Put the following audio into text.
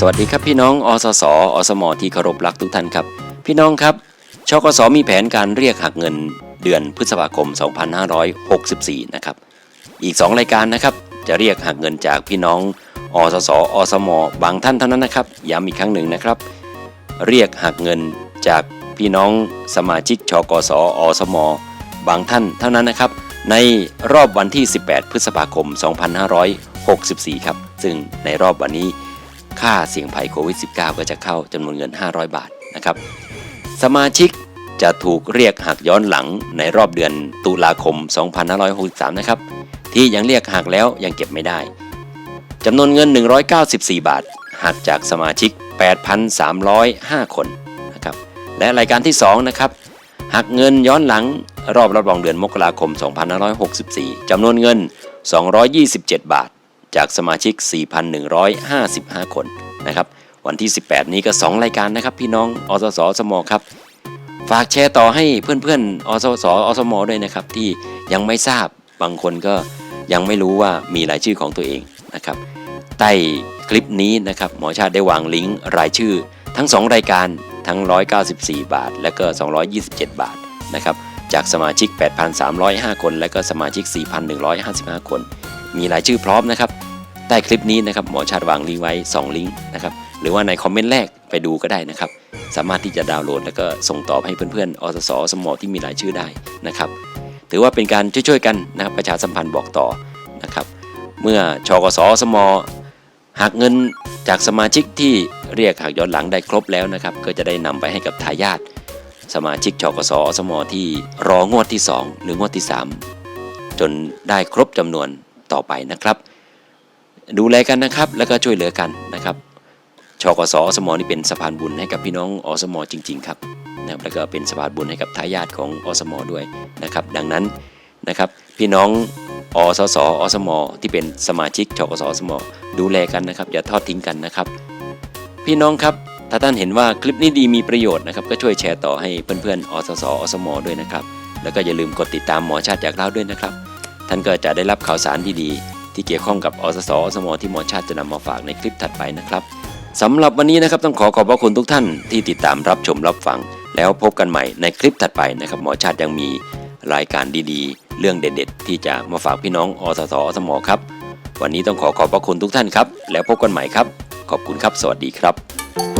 สวัสดีครับพี่น้องอสสอสมที่เคารพรักทุกท่านครับ พี่น้องครับชกสมีแผนการเรียกหักเงินเดือนพฤษภาคม 2564 นะครับ อีก 2 รายการนะครับ จะเรียกหักเงินจากพี่น้องอสสอสมบางท่านเท่านั้นนะครับย้ำอีกครั้งหนึ่งนะครับ เรียกหักเงินจากพี่น้องสมาชิกชกสอสมบางท่านเท่านั้นนะครับ ในรอบวันที่ 18 พฤษภาคม 2564 ครับ ซึ่งในรอบวันนี้ ค่าเสี่ยงภัยโควิด -19 ก็จะเข้าจำนวนเงิน 500 บาทนะครับ สมาชิกจะถูกเรียกหักย้อนหลังในรอบเดือนตุลาคม 2563 นะครับ ที่ยังเรียกหักแล้วยังเก็บไม่ได้จำนวนเงิน 194 บาทหักจากสมาชิก 8,305 คนนะครับ และรายการที่ 2 นะครับ หักเงินย้อนหลังรอบรับรองเดือนมกราคม 2564 จำนวนเงิน 227 บาท จากสมาชิก 4,155 คนนะครับ วันที่ 18 นี้ก็ 2 รายการนะครับ พี่น้องอสสสมครับ ฝากแชร์ต่อให้เพื่อนๆอสสอสมด้วยนะครับ ที่ยังไม่ทราบบางคนก็ยังไม่รู้ว่ามีรายชื่อของตัวเองนะครับ ใต้คลิปนี้นะครับหมอชาติได้วางลิงก์รายชื่อ ทั้ง 2 รายการทั้ง 194 บาท และก็ 227 บาทนะครับจากสมาชิก 8,305 คน และก็สมาชิก 4,155 คน มีรายชื่อพร้อมนะครับ ใต้คลิปนี้นะครับหมอชาติวางลิงก์ไว้ 2 ลิงก์นะครับหรือว่าในคอมเมนต์แรกไปดูก็ได้นะครับ สามารถที่จะดาวน์โหลด แล้วก็ส่งต่อให้เพื่อนๆอสสสมอที่มีรายชื่อได้นะครับ ถือว่าเป็นการช่วยๆกันนะครับประชาสัมพันธ์บอกต่อนะครับ เมื่อชกสสมหักเงินจากสมาชิกที่เรียกหักย้อนหลังได้ครบแล้วนะครับ ก็จะได้นำไปให้กับทายาทสมาชิกชกสสมที่รองวดที่ 2 หรืองวดที่ 3 จนได้ครบจำนวน ต่อไปนะครับ ดูแลกันนะครับแล้วก็ช่วยเหลือกันนะครับชกสอสมนี่เป็นสะพานบุญให้กับพี่น้องอสมจริง ๆ ครับนะครับแล้วก็เป็นสะพานบุญให้กับทายาทของอสมด้วยนะครับ ดังนั้นนะครับพี่น้องอสสอสมที่เป็นสมาชิกชกสอสมดูแลกันนะครับ อย่าทอดทิ้งกันนะครับ พี่น้องครับถ้าท่านเห็นว่าคลิปนี้ดีมีประโยชน์นะครับก็ช่วยแชร์ต่อให้เพื่อนๆอสสอสมด้วยนะครับ แล้วก็อย่าลืมกดติดตามหมอชาติจากเราด้วยนะครับ ท่านก็จะได้รับข่าวสารดีๆ ที่เกี่ยวข้องกับอสสอสมที่หมอชาติจะนำมาฝากในคลิปถัดไปนะครับสำหรับวันนี้นะครับต้องขอขอบพระคุณทุกท่านที่ติดตามรับชมรับฟัง แล้วพบกันใหม่ในคลิปถัดไปนะครับหมอชาติยังมีรายการดีๆ เรื่องเด็ด ๆ ที่จะมาฝากพี่น้องอสสอสมครับ วันนี้ต้องขอขอบพระคุณทุกท่านครับ แล้วพบกันใหม่ครับ ขอบคุณครับ สวัสดีครับ